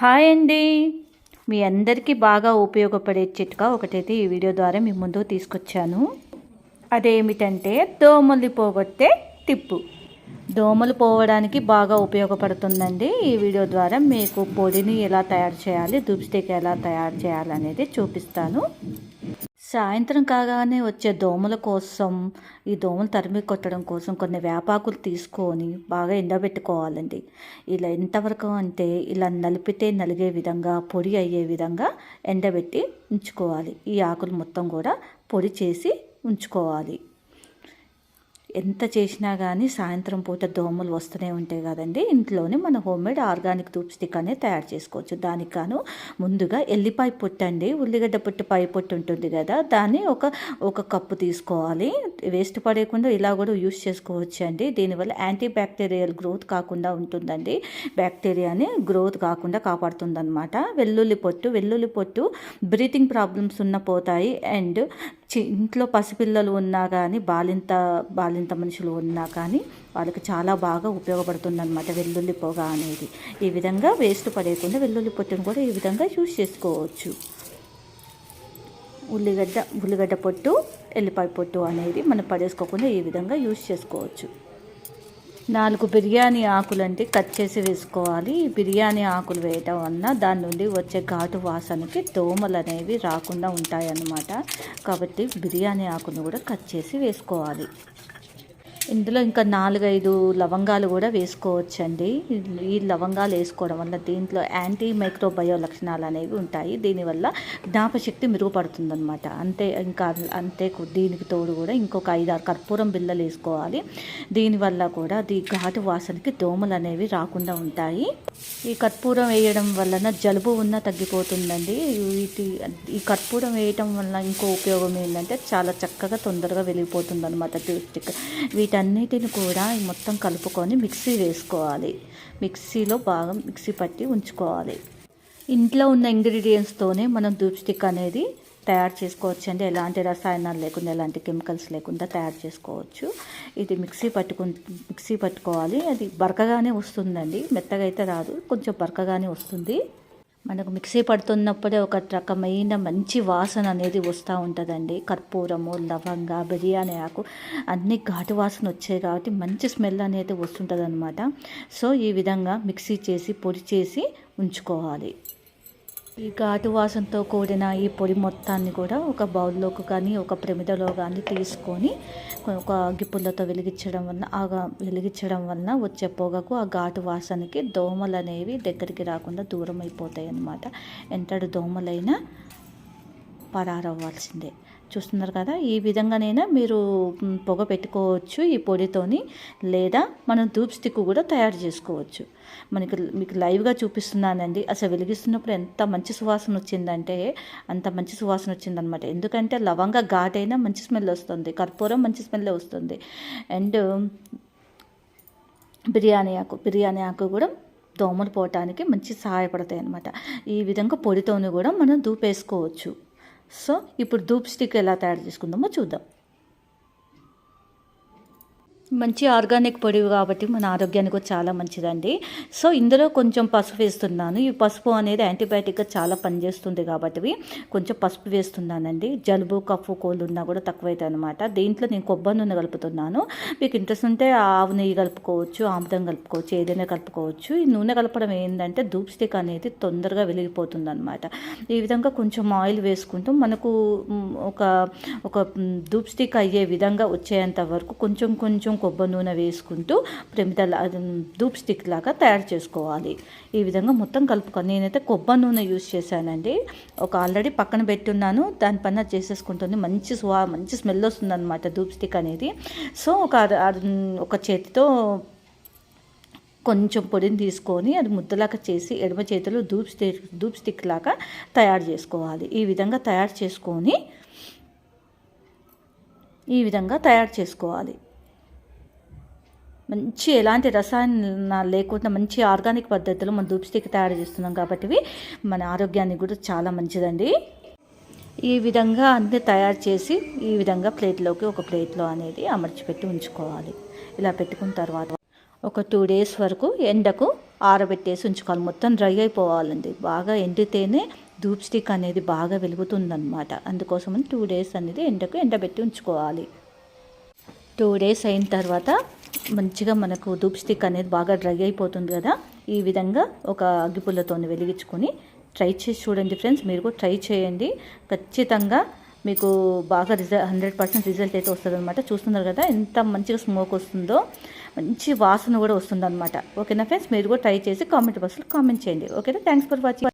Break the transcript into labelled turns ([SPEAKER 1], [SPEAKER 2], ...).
[SPEAKER 1] Hi అండి. మీ అందరికీ బాగా ఉపయోగపడే చిట్కా ఒకటైతే ఈ వీడియో ద్వారా మీ ముందుకు తీసుకొచ్చాను. అదేమిటంటే దోమలు పోగొట్టే టిప్పు. దోమలు పోవడానికి బాగా ఉపయోగపడుతుందండి. ఈ వీడియో ద్వారా మీకు పొడిని ఎలా తయారు చేయాలి దుప్స్టిక్ ఎలా తయారు చేయాలి అనేది చూపిస్తాను. సాయంత్రం కాగానే వచ్చే దోమల కోసం ఈ దోమలు తరిమి కొట్టడం కోసం కొన్ని వేపాకులు తీసుకొని బాగా ఎండబెట్టుకోవాలండి. ఇలా ఎంతవరకు అంటే ఇలా నలిపితే నలిగే విధంగా పొడి అయ్యే విధంగా ఎండబెట్టి ఉంచుకోవాలి. ఈ ఆకులు మొత్తం కూడా పొడి చేసి ఉంచుకోవాలి. ఎంత చేసినా కానీ సాయంత్రం పూట దోమలు వస్తూనే ఉంటాయి కదండి. ఇంట్లోనే మన హోమ్మేడ్ ఆర్గానిక్ ధూప్ స్టిక్ అనేది తయారు చేసుకోవచ్చు. దానికి గాను ముందుగా ఎల్లిపాయ పొట్టు అండి. ఉల్లిగడ్డ పొట్టు పై పొట్టు ఉంటుంది కదా దాన్ని ఒక ఒక కప్పు తీసుకోవాలి. వేస్ట్ పడేయకుండా ఇలా కూడా యూస్ చేసుకోవచ్చు అండి. దీనివల్ల యాంటీ బ్యాక్టీరియల్ గ్రోత్ కాకుండా ఉంటుందండి. బ్యాక్టీరియాని గ్రోత్ కాకుండా కాపాడుతుందన్నమాట. వెల్లుల్లి పొట్టు వెల్లుల్లి పొట్టు బ్రీతింగ్ ప్రాబ్లమ్స్ ఉన్న పోతాయి. అండ్ చి ఇంట్లో పసిపిల్లలు ఉన్నా కానీ బాలింత బాలింత మనుషులు ఉన్నా కానీ వాళ్ళకి చాలా బాగా ఉపయోగపడుతుందన్నమాట వెల్లుల్లి పొగ అనేది. ఈ విధంగా వేస్ట్ పడేయకుండా వెల్లుల్లి పొట్టును కూడా ఈ విధంగా యూస్ చేసుకోవచ్చు. ఉల్లిగడ్డ ఉల్లిగడ్డ పొట్టు ఎల్లిపాయ పొట్టు అనేది మనం పడేసుకోకుండా ఈ విధంగా యూస్ చేసుకోవచ్చు. నాలుగు బిర్యానీ ఆకులు అంటే కట్ చేసి వేసుకోవాలి. ఈ బిర్యానీ ఆకులు వేయటం వలన దాని నుండి వచ్చే ఘాటు వాసనకి దోమలు అనేవి రాకుండా ఉంటాయన్నమాట. కాబట్టి బిర్యానీ ఆకును కూడా కట్ చేసి వేసుకోవాలి. ఇందులో ఇంకా నాలుగైదు లవంగాలు కూడా వేసుకోవచ్చండి. ఈ లవంగాలు వేసుకోవడం వల్ల దీంట్లో యాంటీ మైక్రోబయో లక్షణాలు అనేవి ఉంటాయి. దీనివల్ల జ్ఞాపశక్తి మెరుగుపడుతుందన్నమాట. అంతే ఇంకా అంతే దీనికి తోడు కూడా ఇంకొక ఐదారు కర్పూరం బిళ్ళలు వేసుకోవాలి. దీనివల్ల కూడా దీ ఘాటు వాసనకి దోమలు అనేవి రాకుండా ఉంటాయి. ఈ కర్పూరం వేయడం వలన జలుబు ఉన్న తగ్గిపోతుందండి. వీటి ఈ కర్పూరం వేయటం వల్ల ఇంకో ఉపయోగం ఏంటంటే చాలా చక్కగా తొందరగా వెళ్ళిపోతుంది అనమాట వీటి వీటన్నిటిని కూడా మొత్తం కలుపుకొని మిక్సీ వేసుకోవాలి. మిక్సీలో బాగా మిక్సీ పట్టి ఉంచుకోవాలి. ఇంట్లో ఉన్న ఇంగ్రీడియంట్స్తోనే మనం దూప్ స్టిక్ అనేది తయారు చేసుకోవచ్చు అండి ఎలాంటి రసాయనాలు లేకుండా ఎలాంటి కెమికల్స్ లేకుండా తయారు చేసుకోవచ్చు. ఇది మిక్సీ పట్టుకు మిక్సీ పట్టుకోవాలి. అది బరకగానే వస్తుందండి. మెత్తగా అయితే రాదు. కొంచెం బరకగానే వస్తుంది. మనకు మిక్సీ పడుతున్నప్పుడే ఒక రకమైన మంచి వాసన అనేది వస్తూ ఉంటుందండి. కర్పూరము లవంగ బిర్యానీ ఆకు అన్ని ఘాటు వాసన వచ్చాయి కాబట్టి మంచి స్మెల్ అనేది వస్తుంటుంది అనమాట సో ఈ విధంగా మిక్సీ చేసి పొడి చేసి ఉంచుకోవాలి. ఈ ఘాటు వాసనతో కూడిన ఈ పొడి మొత్తాన్ని కూడా ఒక బౌల్లోకి కానీ ఒక ప్రమిదలో కానీ తీసుకొని ఒక గిప్పులతో వెలిగించడం వలన ఆ వెలిగించడం వలన వచ్చే పొగకు ఆ ఘాటు వాసనకి దోమలు అనేవి దగ్గరికి రాకుండా దూరం అయిపోతాయి అన్నమాట ఎంతటి దోమలైనా పరారవ్వాల్సిందే. చూస్తున్నారు కదా ఈ విధంగానైనా మీరు పొగ పెట్టుకోవచ్చు ఈ పొడితోని లేదా మనం ధూప్ స్టిక్ కూడా తయారు చేసుకోవచ్చు. మనకి మీకు లైవ్గా చూపిస్తున్నానండి. అసలు వెలిగిస్తున్నప్పుడు ఎంత మంచి సువాసన వచ్చిందంటే అంత మంచి సువాసన వచ్చిందనమాట. ఎందుకంటే లవంగా ఘాటైనా మంచి స్మెల్ వస్తుంది. కర్పూరం మంచి స్మెల్ వస్తుంది. అండ్ బిర్యానీ ఆకు బిర్యానీ ఆకు కూడా దోమలు పోవటానికి మంచి సహాయపడతాయి అనమాట ఈ విధంగా పొడితోని కూడా మనం దూపేసుకోవచ్చు సో ఇప్పుడు ధూప్ స్టిక్ ఎలా తయారు చేసుకుందామో చూద్దాం. మంచి ఆర్గానిక్ పొడి కాబట్టి మన ఆరోగ్యానికి కూడా చాలా మంచిదండి. సో ఇందులో కొంచెం పసుపు వేస్తున్నాను. ఈ పసుపు అనేది యాంటీబయాటిక్గా చాలా పనిచేస్తుంది కాబట్టి కొంచెం పసుపు వేస్తున్నానండి. జలుబు కఫ్ కోళ్ళు ఉన్నా కూడా తక్కువైతే అనమాట దీంట్లో నేను కొబ్బరి నూనె కలుపుతున్నాను. మీకు ఇంట్రెస్ట్ ఉంటే ఆవు నెయ్యి కలుపుకోవచ్చు ఆముదం కలుపుకోవచ్చు ఏదైనా కలుపుకోవచ్చు. ఈ నూనె కలపడం ఏంటంటే ధూప్ స్టిక్ అనేది తొందరగా వెలిగిపోతుంది అనమాట ఈ విధంగా కొంచెం ఆయిల్ వేసుకుంటూ మనకు ఒక ఒక ధూప్ స్టిక్ అయ్యే విధంగా వచ్చేంత వరకు కొంచెం కొంచెం కొబ్బరి నూనె వేసుకుంటూ ప్రమిద ధూప్ స్టిక్ లాగా తయారు చేసుకోవాలి. ఈ విధంగా మొత్తం కలుపుకొని నేనైతే కొబ్బరి నూనె యూస్ చేశానండి. ఒక ఆల్రెడీ పక్కన పెట్టున్నాను. దానిపైన చేసేసుకుంటుంది. మంచి స్వా మంచి స్మెల్ వస్తుంది అనమాట ధూప్ స్టిక్ అనేది. సో ఒక ఒక చేతితో కొంచెం పొడిని తీసుకొని అది ముద్దలాగా చేసి ఎడమ చేతిలో ధూప్ స్టిక్ ధూప్ స్టిక్ లాగా తయారు చేసుకోవాలి. ఈ విధంగా తయారు చేసుకొని ఈ విధంగా తయారు చేసుకోవాలి. మంచి ఎలాంటి రసాయనాలు లేకుండా మంచి ఆర్గానిక్ పద్ధతిలో మనం ధూప్ స్టిక్ తయారు చేస్తున్నాం కాబట్టి మన ఆరోగ్యానికి కూడా చాలా మంచిదండి. ఈ విధంగా అన్నీ తయారు చేసి ఈ విధంగా ప్లేట్లోకి ఒక ప్లేట్లో అనేది అమర్చిపెట్టి ఉంచుకోవాలి. ఇలా పెట్టుకున్న తర్వాత ఒక టూ డేస్ వరకు ఎండకు ఆరబెట్టేసి ఉంచుకోవాలి. మొత్తం డ్రై అయిపోవాలండి. బాగా ఎండితేనే ధూప్ స్టిక్ అనేది బాగా వెలుగుతుందన్నమాట. అందుకోసమని టూ డేస్ అనేది ఎండకు ఎండబెట్టి ఉంచుకోవాలి. టూ డేస్ అయిన తర్వాత మంచిగా మనకు ధూప్ స్టిక్ అనేది బాగా డ్రై అయిపోతుంది కదా ఈ విధంగా ఒక అగ్గిపుల్లతో వెలిగించుకొని ట్రై చేసి చూడండి ఫ్రెండ్స్ మీరు కూడా ట్రై చేయండి. ఖచ్చితంగా మీకు బాగా రిజల్ట్ హండ్రెడ్ పర్సెంట్ రిజల్ట్ అయితే వస్తుందన్నమాట. చూస్తున్నారు కదా ఎంత మంచిగా స్మోక్ వస్తుందో మంచి వాసన కూడా వస్తుందన్నమాట. ఓకేనా ఫ్రెండ్స్? మీరు కూడా ట్రై చేసి కామెంట్ బాక్స్లో కామెంట్ చేయండి. ఓకేనా? Thanks for watching.